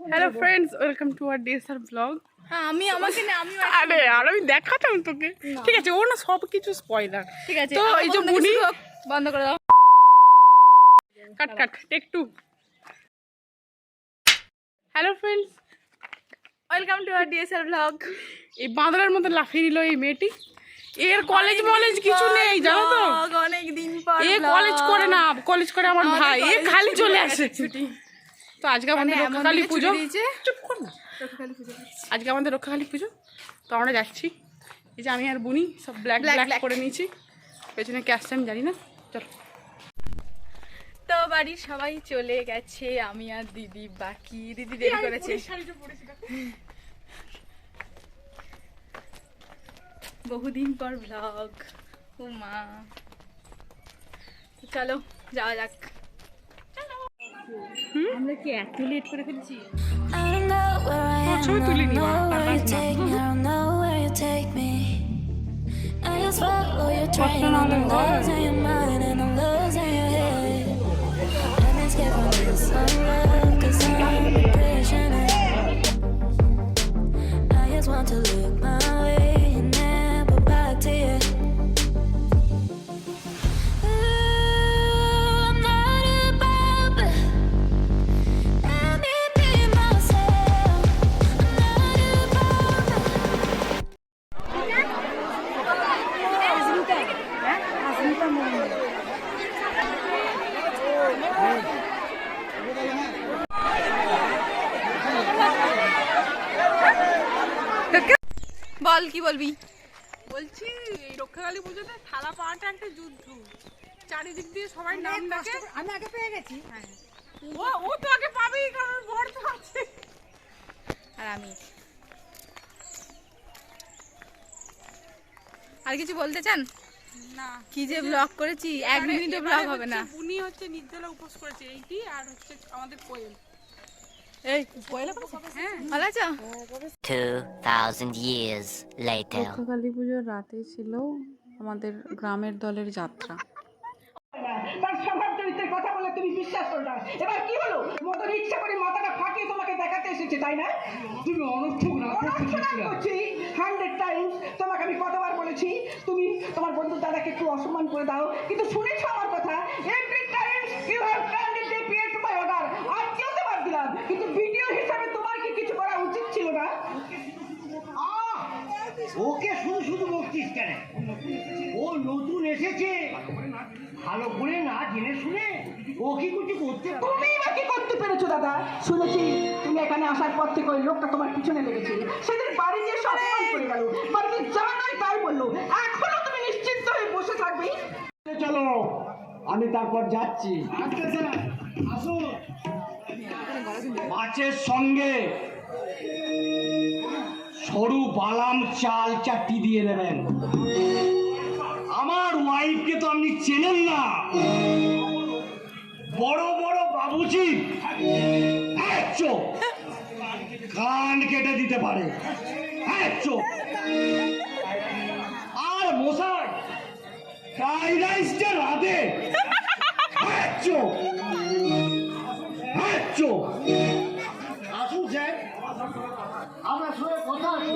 Hello friends welcome to R DSR blog হ্যাঁ আমি আমাকে না আমি আরে আর আমি দেখাতাম তোকে। ঠিক আছে ও না সব কিছু স্পয়লার ঠিক আছে তো এই যে বুনি বন্ধ করে দাও। Cut cut take two hello friends welcome to R DSR blog এই বাঁদরের মতো লাফিয়ে দিল এই মেয়েটি। এর কলেজ মলেজ কিছু নেই জানো তো? অনেক দিন পর এ কলেজ করে না কলেজ করে আমার ভাই এ খালি চলে আসে। ছুটি। তো আজকে আমাদের মানে রক্ষাকালী পুজো। চুপ কর না। আজকে আমাদের রক্ষাকালী পুজো। তো আমরা যাচ্ছি। এই যে আমি আর বুনি সব ব্ল্যাক ব্ল্যাক করে নিয়েছি। পেছনে ক্যাশ আমি জানি না। চলো। তো বাড়ির সবাই চলে গেছে আমি আর দিদি বাকি। দিদি দেরি করেছে। বহুদিন পর ব্লগ ও মা চলো যাওয়া যাক। আমরা কি এত লেট করে ফেলছি I don't know where I Oh, am, sorry I বল কি বলবি? বলছি এই রক্ষাকালী পুজোতে থালা পাওয়াটা একটা যুদ্ধ। চারিদিক দিয়ে সবাই নাম ডাকে। আমি আগে পেয়ে গেছি। ও ও তো আগে পাবেই কারণ বর তো আছে। আর আমি। আর কিছু বলতে চান? না। কি যে ব্লগ করেছি এক মিনিটও ব্লগ হবে না। উনি হচ্ছে নির্জলা উপোস করেছে এইটি আর হচ্ছে আমাদের কোয়েল। এই পয়লা হ্যাঁ ভালো আছো? 2,000 years later. রক্ষাকালী পুজোর রাতে ছিল আমাদের গ্রামের দলের যাত্রা। তার স্বভাব চরিত্রের কথা বলে তুমি বিশ্বাস করো না। এবার কি হলো? মতন ইচ্ছা করে মাথাটা ফাটিয়ে তোমাকে দেখাতে এসেছে তাই না? তুমি অনর্থক না করছি। হান্ড্রেড টাইমস তোমাকে আমি কতবার বলেছি তুমি তোমার বন্ধু দাদাকে একটু অসম্মান করে দাও। কিন্তু শুনেছো আমার কথা? এভরি টাইম ইউ হ্যাভ কিন্তু ভিডিও হিসাবে তোমার কি কিছু করা উচিত ছিল না? আহ! ওকে শুধু শুধু বকছিস কেন? ও নতুন এসেছে। ভালো করে না জেনে শুনে ও কি কিছু করতে তুমি বা কি করতে পেরেছ দাদা? শুনেছি তুমি এখানে আসার পর থেকে ওই লোকটা তোমার পিছনে লেগেছে। সেদিন বাড়ি গিয়ে সব অপমান করে গেল। বাড়িতে যা নয় তাই বলল। এখনও তুমি নিশ্চিন্ত হয়ে বসে থাকবে? চলো আমি তারপর যাচ্ছি। মাছের সঙ্গে সরু বালাম চাল চারটি দিয়ে দেবেন। আমার ওয়াইফকে তো আপনি চেনেন না। বড় বড় বাবুজি। চোখ। কান কেটে দিতে পারে। চোখ। আর মশাই ফ্রাইড রাইসটা রাধে। চোখ। চোখ আসুন স্যার আমরা সঙ্গে কথা আছে